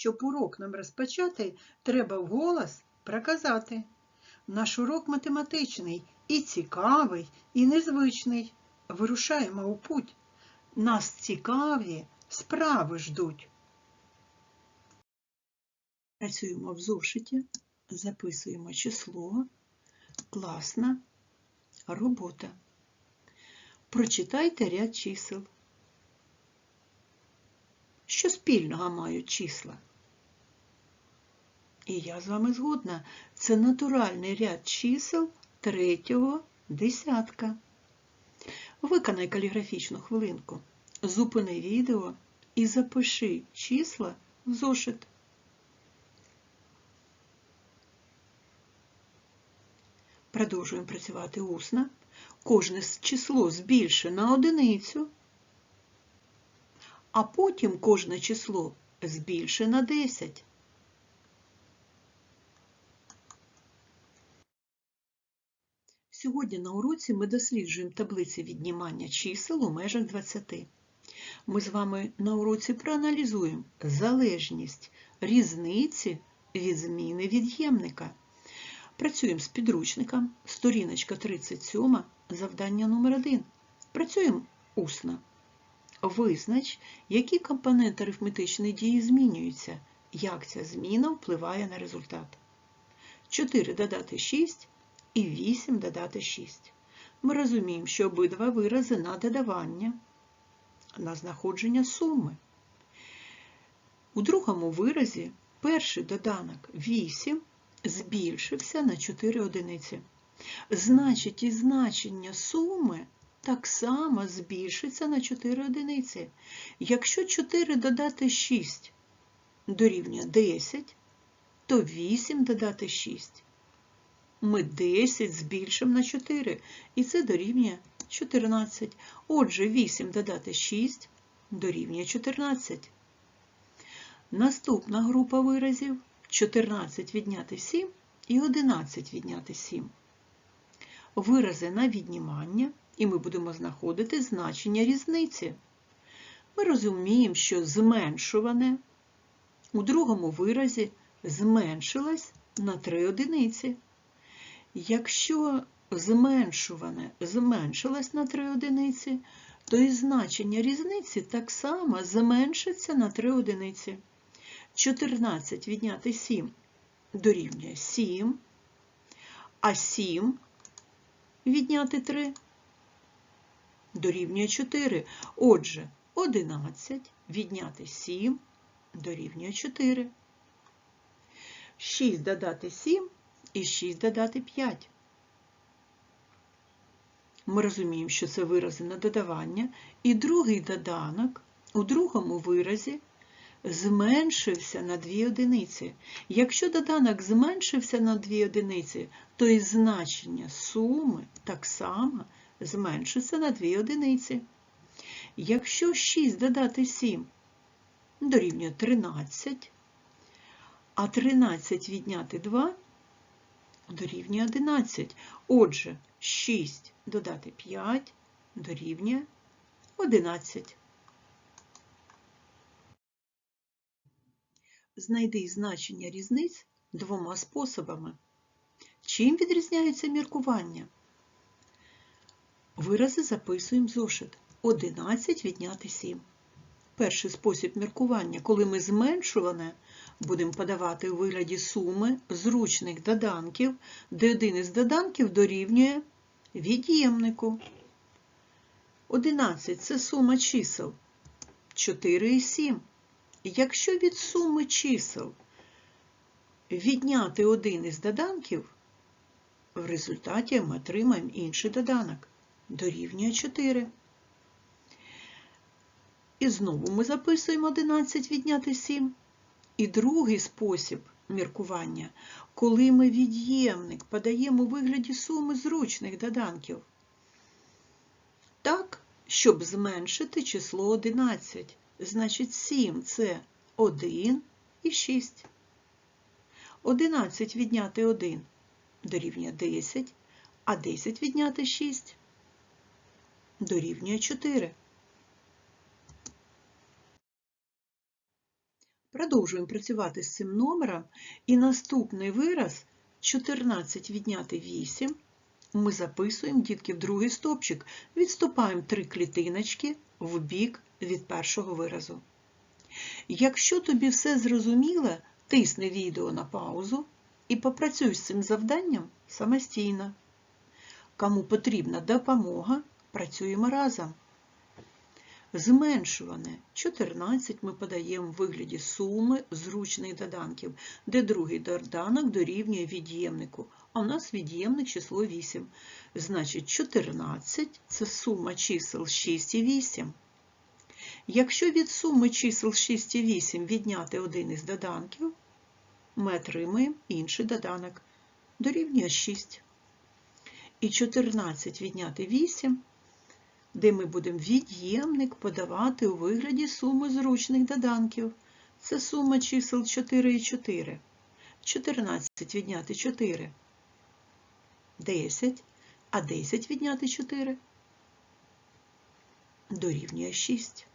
щоб урок нам розпочати, треба вголос проказати. Наш урок математичний і цікавий, і незвичний. Вирушаємо у путь. Нас цікаві справи ждуть. Працюємо в зошиті, записуємо число, класна робота. Прочитайте ряд чисел. Що спільного мають числа? І я з вами згодна, це натуральний ряд чисел третього десятка. Виконай каліграфічну хвилинку, зупини відео і запиши числа в зошит. Продовжуємо працювати усно. Кожне число збільши на одиницю, а потім кожне число збільши на 10. Сьогодні на уроці ми досліджуємо таблиці віднімання чисел у межах 20. Ми з вами на уроці проаналізуємо залежність різниці від зміни від'ємника. Працюємо з підручником, сторіночка 37, завдання номер 1 Працюємо усно. Визнач, які компоненти арифметичної дії змінюються, як ця зміна впливає на результат. 4 додати 6 і 8 додати 6. Ми розуміємо, що обидва вирази на додавання, на знаходження суми. У другому виразі перший доданок 8 збільшився на 4 одиниці. Значить, і значення суми так само збільшиться на 4 одиниці. Якщо 4 додати 6 дорівнює 10, то 8 додати 6. Ми 10 збільшимо на 4, і це дорівнює 14. Отже, 8 додати 6 дорівнює 14. Наступна група виразів 14 відняти 7 і 11 відняти 7. Вирази на віднімання, і ми будемо знаходити значення різниці. Ми розуміємо, що зменшуване у другому виразі зменшилось на 3 одиниці. Якщо зменшуване зменшилось на 3 одиниці, то і значення різниці так само зменшиться на 3 одиниці. 14 відняти 7 дорівнює 7, а 7 відняти 3 дорівнює 4. Отже, 11 відняти 7 дорівнює 4. 6 додати 7 і 6 додати 5. Ми розуміємо, що це вирази на додавання. І другий доданок у другому виразі зменшився на 2 одиниці. Якщо доданок зменшився на 2 одиниці, то і значення суми так само зменшиться на 2 одиниці. Якщо 6 додати 7 дорівнює 13, а 13 відняти 2 дорівнює 11. Отже, 6 додати 5 дорівнює 11. Знайди значення різниць двома способами. Чим відрізняються міркування? Вирази записуємо зошит. 11 відняти 7. Перший спосіб міркування, коли ми зменшуване будемо подавати у вигляді суми зручних доданків, де один із доданків дорівнює від'ємнику. 11 це сума чисел 4 і 7. Якщо від суми чисел відняти один із доданків, в результаті ми отримаємо інший доданок дорівнює 4. І знову ми записуємо 11 відняти 7. І другий спосіб міркування, коли ми від'ємник подаємо у вигляді суми зручних доданків. Так, щоб зменшити число 11. Значить, 7 це 1 і 6. 11 відняти 1 дорівнює 10, а 10 відняти 6 дорівнює 4. Продовжуємо працювати з цим номером. І наступний вираз 14 відняти 8 ми записуємо, дітки, в другий стопчик. Відступаємо три клітиночки в бік від першого виразу. Якщо тобі все зрозуміло, тисни відео на паузу і попрацюй з цим завданням самостійно. Кому потрібна допомога, працюємо разом. Зменшуване 14 ми подаємо в вигляді суми зручних доданків, де другий доданок дорівнює від'ємнику, а в нас від'ємник число 8. Значить, 14 це сума чисел 6 і 8. Якщо від суми чисел 6 і 8 відняти один із доданків, ми отримаємо інший доданок дорівнює 6. І 14 відняти 8 де ми будемо від'ємник подавати у вигляді суми зручних доданків. Це сума чисел 4 і 4. 14 відняти 4. 10. А 10 відняти 4 дорівнює 6.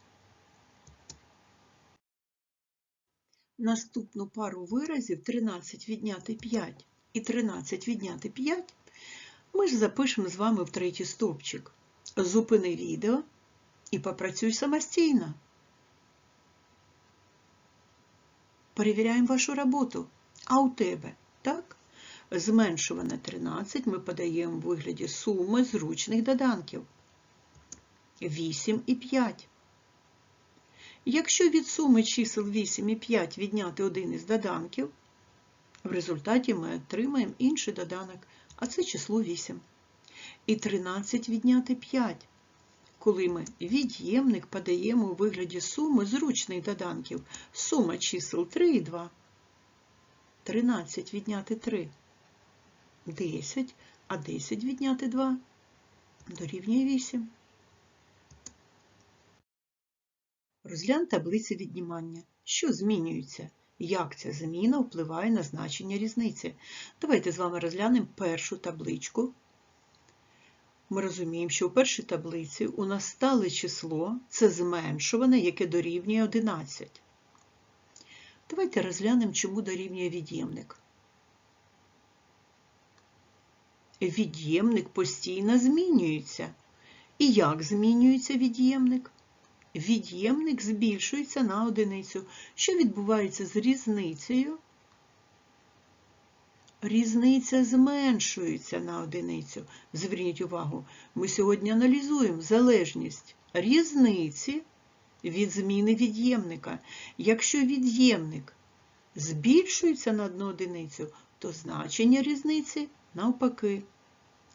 Наступну пару виразів 13 відняти 5 і 13 відняти 5 ми ж запишемо з вами в третій стовпчик. Зупини відео і попрацюй самостійно. Перевіряємо вашу роботу. А у тебе, так? Зменшуване 13 ми подаємо в вигляді суми зручних доданків. 8 і 5. Якщо від суми чисел 8 і 5 відняти один із доданків, в результаті ми отримаємо інший доданок, а це число 8 і 13 відняти 5. Коли ми від'ємник подаємо у вигляді суми зручних доданків. Сума чисел 3 і 2. 13 відняти 3 10, а 10 відняти 2 дорівнює 8. Розглянь таблиці віднімання. Що змінюється? Як ця зміна впливає на значення різниці? Давайте з вами розглянемо першу табличку ми розуміємо, що у першій таблиці у нас стале число це зменшуване, яке дорівнює 11. Давайте розглянемо, чому дорівнює від'ємник. Від'ємник постійно змінюється. І як змінюється від'ємник? Від'ємник збільшується на одиницю. Що відбувається з різницею? Різниця зменшується на одиницю. Зверніть увагу, ми сьогодні аналізуємо залежність різниці від зміни від'ємника. Якщо від'ємник збільшується на одну одиницю, то значення різниці навпаки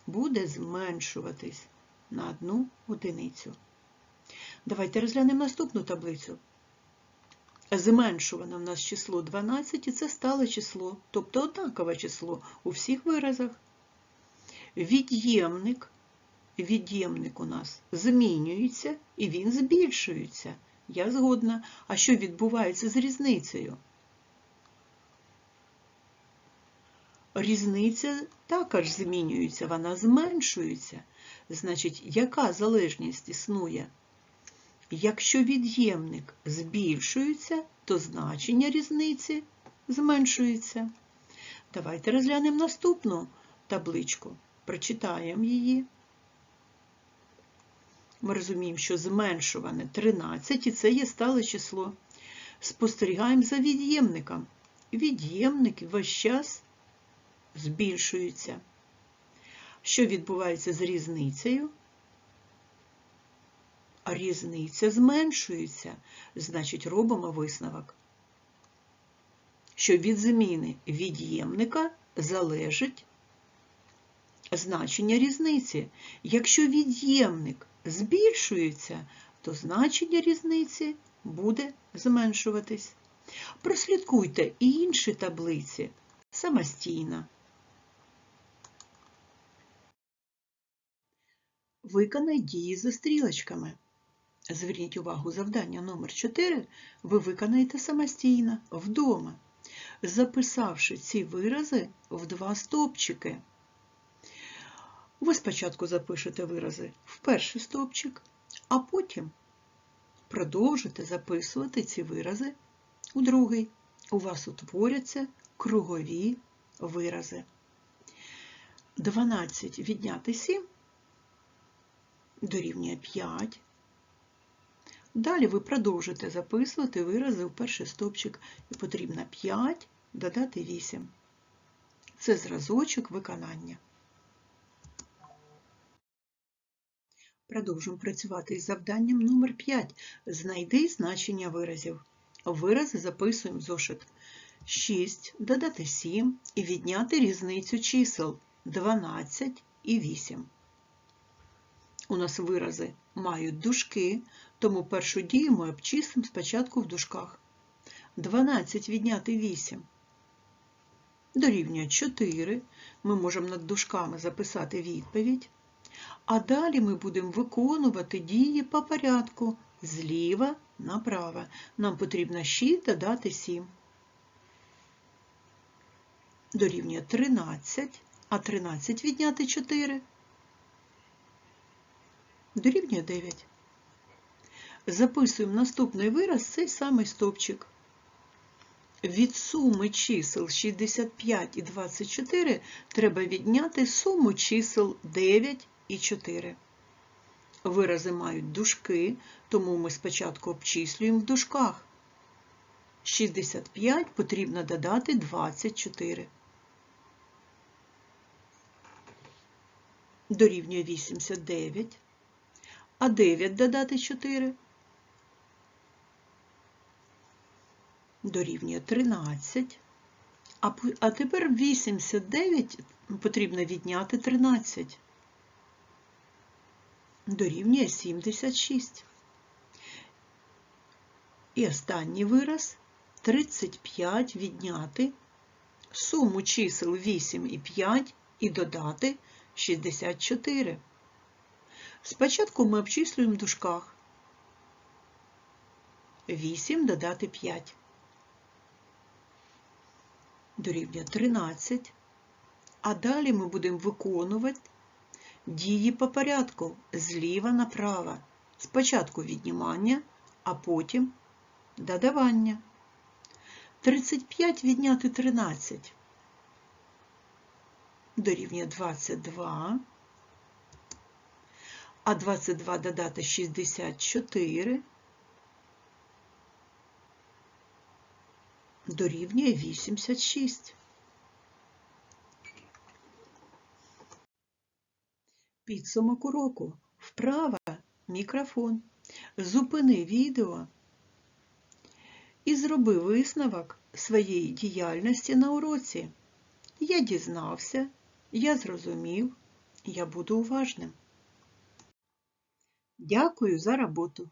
буде зменшуватись на одну одиницю. Давайте розглянемо наступну таблицю зменшуване в нас число 12, і це стале число, тобто однакове число у всіх виразах. Від'ємник, від'ємник у нас змінюється і він збільшується. Я згодна. А що відбувається з різницею? Різниця також змінюється, вона зменшується. Значить, яка залежність існує? Якщо від'ємник збільшується, то значення різниці зменшується. Давайте розглянемо наступну табличку. Прочитаємо її. Ми розуміємо, що зменшуване 13 і це є стале число. Спостерігаємо за від'ємником. Від'ємник весь час збільшується. Що відбувається з різницею? Різниця зменшується, значить робимо висновок, що від зміни від'ємника залежить значення різниці. Якщо від'ємник збільшується, то значення різниці буде зменшуватись. Прослідкуйте інші таблиці самостійно. Виконай дії за стрілочками. Зверніть увагу, завдання номер 4 ви виконаєте самостійно вдома, записавши ці вирази в два стовпчики. Ви спочатку запишете вирази в перший стовпчик, а потім продовжите записувати ці вирази У другий у вас утворяться кругові вирази. 12 відняти 7 дорівнює 5. Далі ви продовжите записувати вирази в перший стовпчик і потрібно 5 додати 8. Це зразочок виконання. Продовжуємо працювати із завданням номер 5. Знайди значення виразів. Вирази записуємо зошит. 6 додати 7 і відняти різницю чисел 12 і 8. У нас вирази мають дужки, тому першу дію ми обчислимо спочатку в дужках. 12 відняти 8 дорівнює 4. Ми можемо над дужками записати відповідь. А далі ми будемо виконувати дії по порядку зліва направо. Нам потрібно 6 додати 7. Дорівнює 13, а 13 відняти 4. Дорівнює 9. Записуємо наступний вираз цей самий стовпчик. Від суми чисел 65 і 24 треба відняти суму чисел 9 і 4. Вирази мають дужки, тому ми спочатку обчислюємо в дужках. 65 потрібно додати 24. Дорівнює 89. А 9 додати 4. Дорівнює 13. А, тепер 89 потрібно відняти 13. Дорівнює 76. І останній вираз 35 відняти суму чисел 8 і 5 і додати 64. Спочатку ми обчислюємо в дужках. 8 додати 5. Дорівнює 13. А далі ми будемо виконувати дії по порядку зліва направо. Спочатку віднімання, а потім додавання. 35 відняти 13. Дорівнює 22. А 22 додати 64. Дорівнює 86. Підсумок уроку. Вправа мікрофон. Зупини відео і зроби висновок своєї діяльності на уроці. Я дізнався, я зрозумів, я буду уважним. Дякую за роботу.